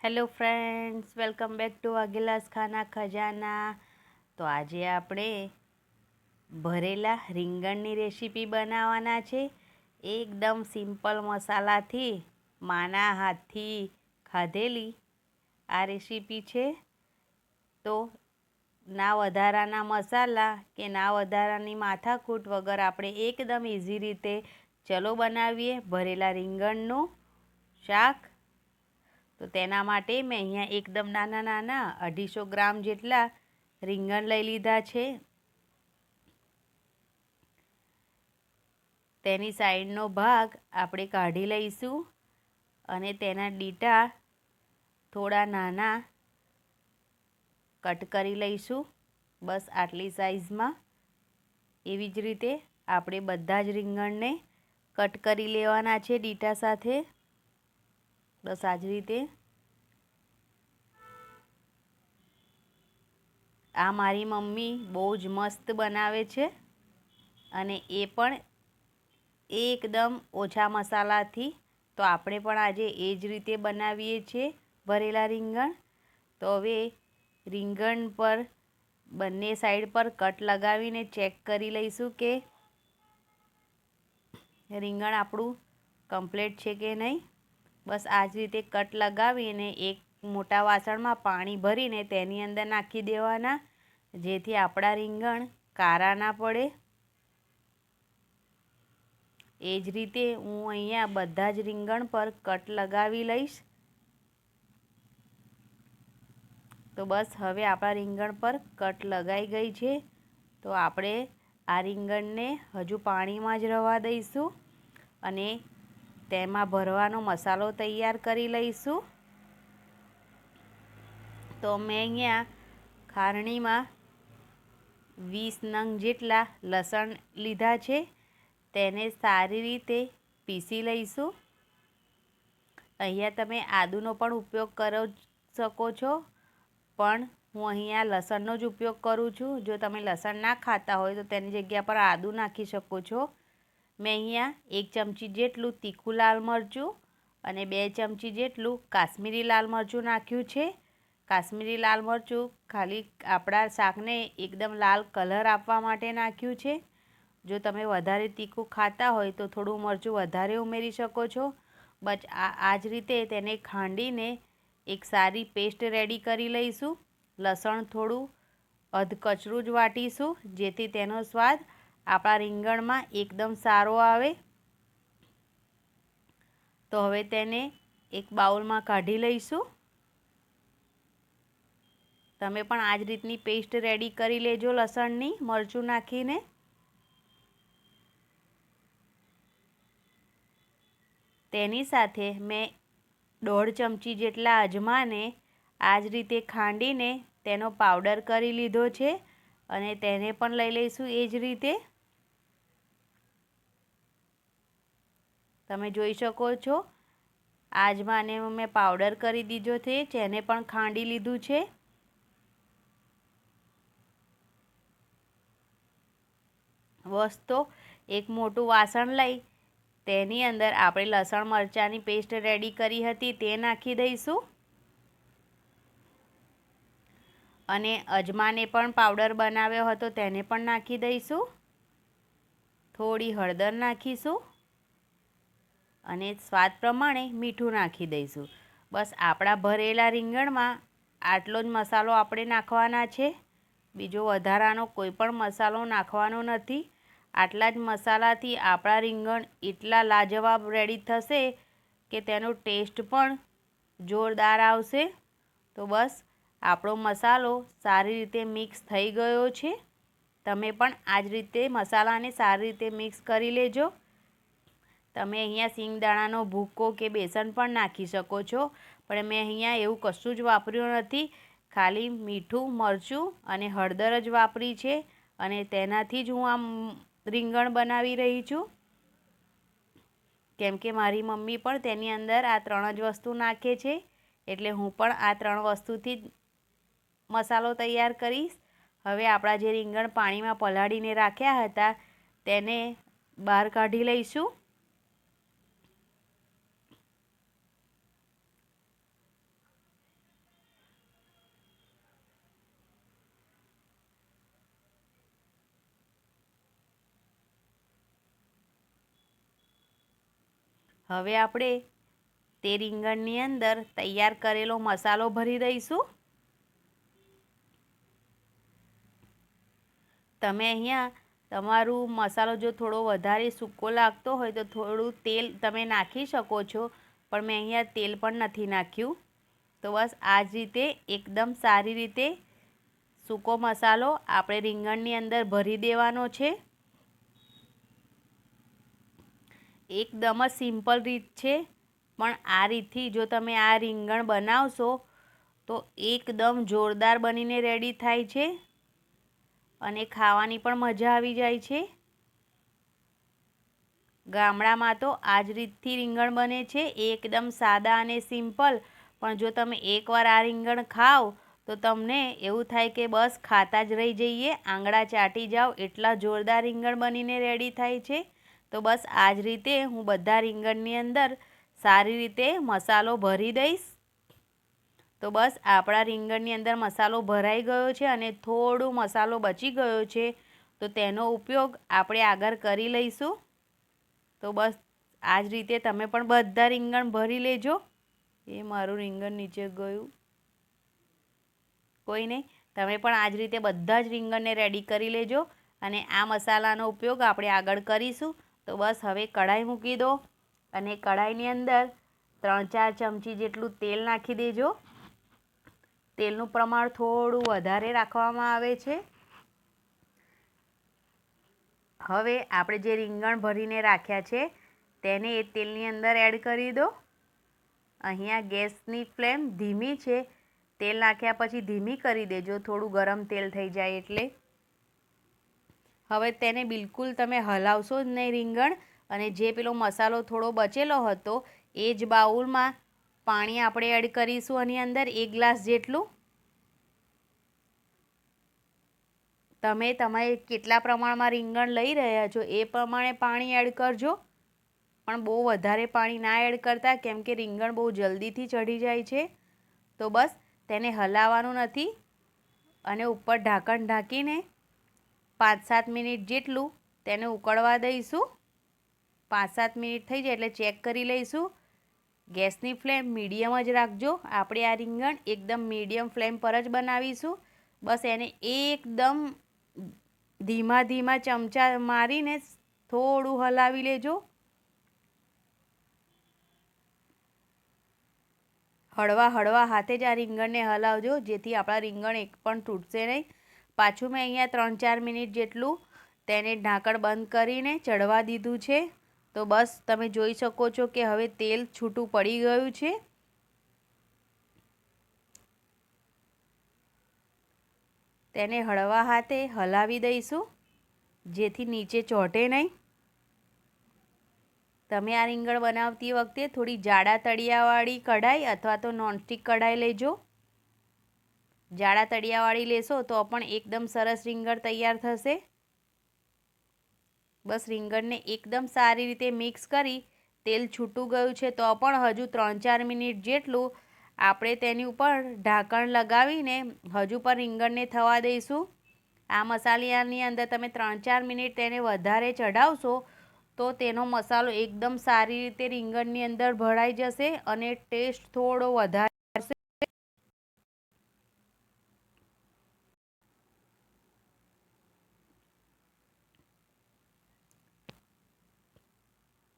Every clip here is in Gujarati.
Hello friends, welcome back to અગિલાસ Khana Khazana. તો આજે આપણે ભરેલા રીંગણની રેસીપી બનાવવાના છે. એકદમ સિમ્પલ મસાલાથી, માના હાથથી ખાધેલી આ રેસીપી છે. તો ના વધારાના મસાલા કે ના વધારાની માથાકૂટ વગર આપણે એકદમ ઇઝી રીતે ચલો બનાવીએ ભરેલા રીંગણનું શાક. તો તેના માટે મેં અહીંયા એકદમ નાના નાના અઢીસો ગ્રામ જેટલા રીંગણ લઈ લીધા છે. તેની સાઈડનો ભાગ આપણે કાઢી લઈશું અને તેના ડીટા થોડા નાના કટ કરી લઈશું. બસ આટલી સાઈઝમાં. એવી જ રીતે આપણે બધા જ રીંગણને કટ કરી લેવાના છે ડીટા સાથે. બસ આ જ રીતે. આ મારી મમ્મી બહુ જ મસ્ત બનાવે છે અને એ પણ એકદમ ઓછા મસાલાથી. તો આપણે પણ આજે એ જ રીતે બનાવીએ છીએ ભરેલા રીંગણ. તો હવે રીંગણ પર બંને સાઈડ પર કટ લગાવીને ચેક કરી લઈશું કે રીંગણ આપણું કમ્પ્લીટ છે કે નહીં. બસ આ જ રીતે કટ લગાવીને એક મોટા વાસણમાં પાણી ભરીને તેની અંદર નાખી દેવાના, જેથી આપણા રીંગણ કારા ના પડે. એ જ રીતે હું અહીંયા બધા જ રીંગણ પર કટ લગાવી લઈશ. તો બસ હવે આપણા રીંગણ પર કટ લગાઈ ગઈ છે. તો આપણે આ રીંગણને હજુ પાણીમાં જ રવા દઈશું અને તેમાં ભરવાનો મસાલો તૈયાર કરી લઈશું. તો મેં અહીંયા ખારણીમાં વીસ નંગ જેટલા લસણ લીધા છે. તેને સારી રીતે પીસી લઈશું. અહીંયા તમે આદુનો પણ ઉપયોગ કરો શકો છો. પણ હું અહીંયા લસણનો જ ઉપયોગ કરું છું. જો તમે લસણ ના ખાતા હોય તો તેની જગ્યા પર આદુ નાખી શકો છો. મેં અહીંયા એક ચમચી જેટલું તીખું લાલ મરચું અને બે ચમચી જેટલું કાશ્મીરી લાલ મરચું નાખ્યું છે. કાશ્મીરી લાલ મરચું ખાલી આપણા શાકને એકદમ લાલ કલર આપવા માટે નાખ્યું છે. જો તમે વધારે તીખું ખાતા હોય તો થોડું મરચું વધારે ઉમેરી શકો છો. બસ આ જ રીતે તેને ખાંડીને એક સારી પેસ્ટ રેડી કરી લઈશું. લસણ થોડું અધકચરું જ વાટીશું જેથી તેનો સ્વાદ આપણા રીંગણમાં એકદમ સારો આવે. તો હવે તેને એક બાઉલમાં કાઢી લઈશું. તમે પણ આ જ રીતની પેસ્ટ રેડી કરી લેજો લસણની, મરચું નાખીને. તેની સાથે મેં દોઢ ચમચી જેટલા અજમાને આ જ રીતે ખાંડીને તેનો પાવડર કરી લીધો છે અને તેને પણ લઈ લઈશું એ જ રીતે. તમે જોઈ શકો છો. આજમાને મેં પાવડર કરી દીધો છે, જેને પણ ખાંડી લીધું છે. વસ્તો, એક મોટું વાસણ લઈ, તેની અંદર આપણે લસણ મરચાંની પેસ્ટ રેડી કરી હતી, તે નાખી દઈશું. અને અજમાને પણ પાવડર બનાવ્યો હતો, તેને પણ નાખી દઈશું. થોડી હળદર નાખીશું. અને સ્વાદ પ્રમાણે મીઠું નાખી દઈશું. બસ આપણા ભરેલા રીંગણમાં આટલો જ મસાલો આપણે નાખવાના છે. બીજો વધારાનો કોઈ પણ મસાલો નાખવાનો નથી. આટલા જ મસાલાથી આપણા રીંગણ એટલા લાજવાબ રેડી થશે કે તેનો ટેસ્ટ પણ જોરદાર આવશે. તો બસ, આપણો મસાલો સારી રીતે મિક્સ થઈ ગયો છે. તમે પણ આ જ રીતે મસાલાને સારી રીતે મિક્સ કરી લેજો. તમે અહીંયા સિંગદાણાનો ભૂકો કે બેસન પણ નાખી શકો છો. પણ મેં અહીંયા એવું કશું જ વાપર્યું નથી. ખાલી મીઠું, મરચું અને હળદર જ વાપરી છે અને તેનાથી જ હું આમ રીંગણ બનાવી રહી છું. કેમ કે મારી મમ્મી પણ તેની અંદર આ ત્રણ જ વસ્તુ નાખે છે. એટલે હું પણ આ ત્રણ વસ્તુથી જ મસાલો તૈયાર કરીશ. હવે આપણા જે રીંગણ પાણીમાં પલાળીને રાખ્યા હતા, તેને બહાર કાઢી લઈશું. હવે આપણે તે રીંગણની અંદર તૈયાર કરેલો મસાલો ભરી દઈશું. તમે અહીંયા તમારું મસાલો જો થોડો વધારે સૂકો લાગતો હોય તો થોડું તેલ તમે નાખી શકો છો, પણ મેં અહીંયા તેલ પણ નથી નાખ્યું. તો બસ આ જ રીતે એકદમ સારી રીતે સૂકો મસાલો આપણે રીંગણની અંદર ભરી દેવાનો છે. એકદમ જ સિમ્પલ રીત છે. પણ આ રીતથી જો તમે આ રીંગણ બનાવશો, તો એકદમ જોરદાર બનીને રેડી થાય છે. અને ખાવાની પણ મજા આવી જાય છે. ગામડામાં તો આ જ રીતથી રીંગણ બને છે. એકદમ સાદા અને સિમ્પલ. પણ જો તમે એકવાર આ રીંગણ ખાઓ, તો તમને એવું થાય કે બસ ખાતા જ રહી જઈએ. આંગળા ચાટી જાઓ, એટલા જોરદાર રીંગણ બનીને રેડી થાય છે. તો બસ આ જ રીતે હું બધા રીંગણની અંદર સારી રીતે મસાલો ભરી દઈશ. તો બસ આપણા રીંગણની અંદર મસાલો ભરાઈ ગયો છે અને થોડો મસાલો બચી ગયો છે. તો તેનો ઉપયોગ આપણે આગળ કરી લઈશું. તો બસ આ જ રીતે તમે પણ બધા રીંગણ ભરી લેજો. એ મારું રીંગણ નીચે ગયું. કોઈ નહીં, તમે પણ આ જ રીતે બધા જ રીંગણને રેડી કરી લેજો અને આ મસાલાનો ઉપયોગ આપણે આગળ કરીશું. તો બસ હવે કઢાઈ મૂકી દો અને કઢાઈની અંદર ત્રણ ચાર ચમચી જેટલું તેલ નાખી દેજો. તેલનું પ્રમાણ થોડું વધારે રાખવામાં આવે છે. હવે આપણે જે રીંગણ ભરીને રાખ્યા છે તેને એ તેલની અંદર એડ કરી દો. અહીંયા ગેસની ફ્લેમ ધીમી છે. તેલ નાખ્યા પછી ધીમી કરી દેજો. થોડું ગરમ તેલ થઈ જાય એટલે. હવે તેને બિલકુલ તમે હલાવશો જ નહીં રીંગણ. અને જે પેલો મસાલો થોડો બચેલો હતો, એ જ બાઉલમાં પાણી આપણે એડ કરીશું આની અંદર એક ગ્લાસ જેટલું. તમે તમે કેટલા પ્રમાણમાં રીંગણ લઈ રહ્યા છો એ પ્રમાણે પાણી એડ કરજો. પણ બહુ વધારે પાણી ના એડ કરતા, કેમ કે રીંગણ બહુ જલ્દીથી ચઢી જાય છે. તો બસ, તેને હલાવવાનું નથી. અને ઉપર ઢાંકણ ઢાંકીને પાંચ સાત મિનિટ જેટલું તેને ઉકળવા દઈશું. પાંચ સાત મિનિટ થઈ જાય એટલે ચેક કરી લઈશું. ગેસની ફ્લેમ મીડિયમ જ રાખજો. આપણે આ રીંગણ એકદમ મીડિયમ ફ્લેમ પર જ બનાવીશું. બસ એને એકદમ ધીમા ધીમા ચમચા મારીને થોડું હલાવી લેજો. હળવા હળવા હાથે જ આ રીંગણને હલાવજો, જેથી આપણા રીંગણ એક પણ તૂટશે નહીં. પાછું મેં અહીંયા ત્રણ ચાર મિનિટ જેટલું તેને ઢાંકણ બંધ કરીને ચડવા દીધું છે. તો બસ, તમે જોઈ શકો છો કે હવે તેલ છૂટું પડી ગયું છે. તેને હળવા હાથે હલાવી દઈશું, જેથી નીચે ચોંટે નહીં. તમે આ રીંગણ બનાવતી વખતે થોડી જાડા તળિયાવાળી કઢાઈ અથવા તો નોનસ્ટિક કઢાઈ લેજો. જાડા તળિયાવાળી લેશો તો પણ એકદમ સરસ રીંગણ તૈયાર થશે. બસ રીંગણને એકદમ સારી રીતે મિક્સ કરી તેલ છૂટું ગયું છે તો પણ હજુ ત્રણ ચાર મિનિટ જેટલું આપણે તેની ઉપર ઢાંકણ લગાવીને હજુ પણ રીંગણને થવા દઈશું. આ મસાલિયાની અંદર તમે ત્રણ ચાર મિનિટ તેને વધારે ચઢાવશો તો તેનો મસાલો એકદમ સારી રીતે રીંગણની અંદર ભળાઈ જશે અને ટેસ્ટ થોડો વધારે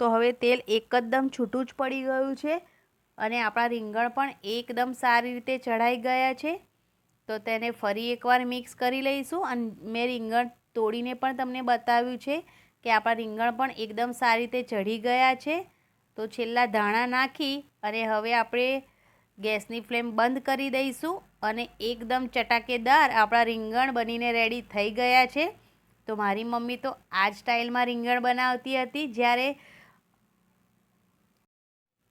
તો હવે તેલ એકદમ છૂટું જ પડી ગયું છે અને આપણા રીંગણ પણ એકદમ સારી રીતે ચઢાઈ ગયા છે. તો તેને ફરી એકવાર મિક્સ કરી લઈશું અને મેં રીંગણ તોડીને પણ તમને બતાવ્યું છે કે આપણા રીંગણ પણ એકદમ સારી રીતે ચઢી ગયા છે. તો છેલ્લા ધાણા નાખી અને હવે આપણે ગેસની ફ્લેમ બંધ કરી દઈશું અને એકદમ ચટાકેદાર આપણા રીંગણ બનીને રેડી થઈ ગયા છે. તો મારી મમ્મી તો આ જ સ્ટાઇલમાં રીંગણ બનાવતી હતી. જ્યારે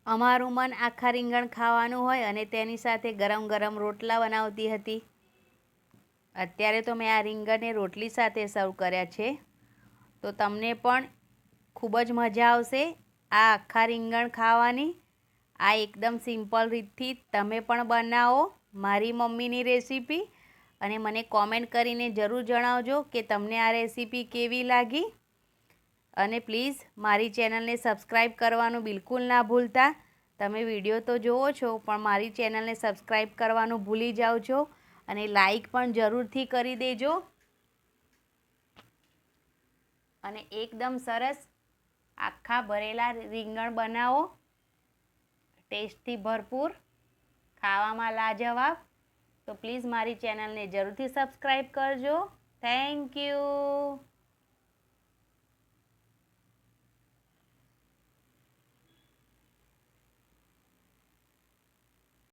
અમારું મન આખા રીંગણ ખાવાનું હોય અને તેની સાથે ગરમ ગરમ રોટલા બનાવતી હતી. અત્યારે તો મેં આ રીંગણને રોટલી સાથે સર્વ કર્યા છે. તો તમને પણ ખૂબ જ મજા આવશે આ આખા રીંગણ ખાવાની. આ એકદમ સિમ્પલ રીતથી તમે પણ બનાવો મારી મમ્મીની રેસીપી. અને મને કોમેન્ટ કરીને જરૂર જણાવજો કે તમને આ રેસીપી કેવી લાગી. અને પ્લીઝ મારી ચેનલને સબસ્ક્રાઈબ કરવાનું બિલકુલ ના ભૂલતા. તમે વીડિયો તો જુઓ છો, પણ મારી ચેનલને સબસ્ક્રાઈબ કરવાનું ભૂલી જાઓ છો અને લાઈક પણ જરૂરથી કરી દેજો. અને એકદમ સરસ આખા ભરેલા રીંગણ બનાવો. ટેસ્ટથી ભરપૂર, ખાવામાં લાજવાબ. તો પ્લીઝ મારી ચેનલને જરૂરથી સબસ્ક્રાઈબ કરજો. Thank you.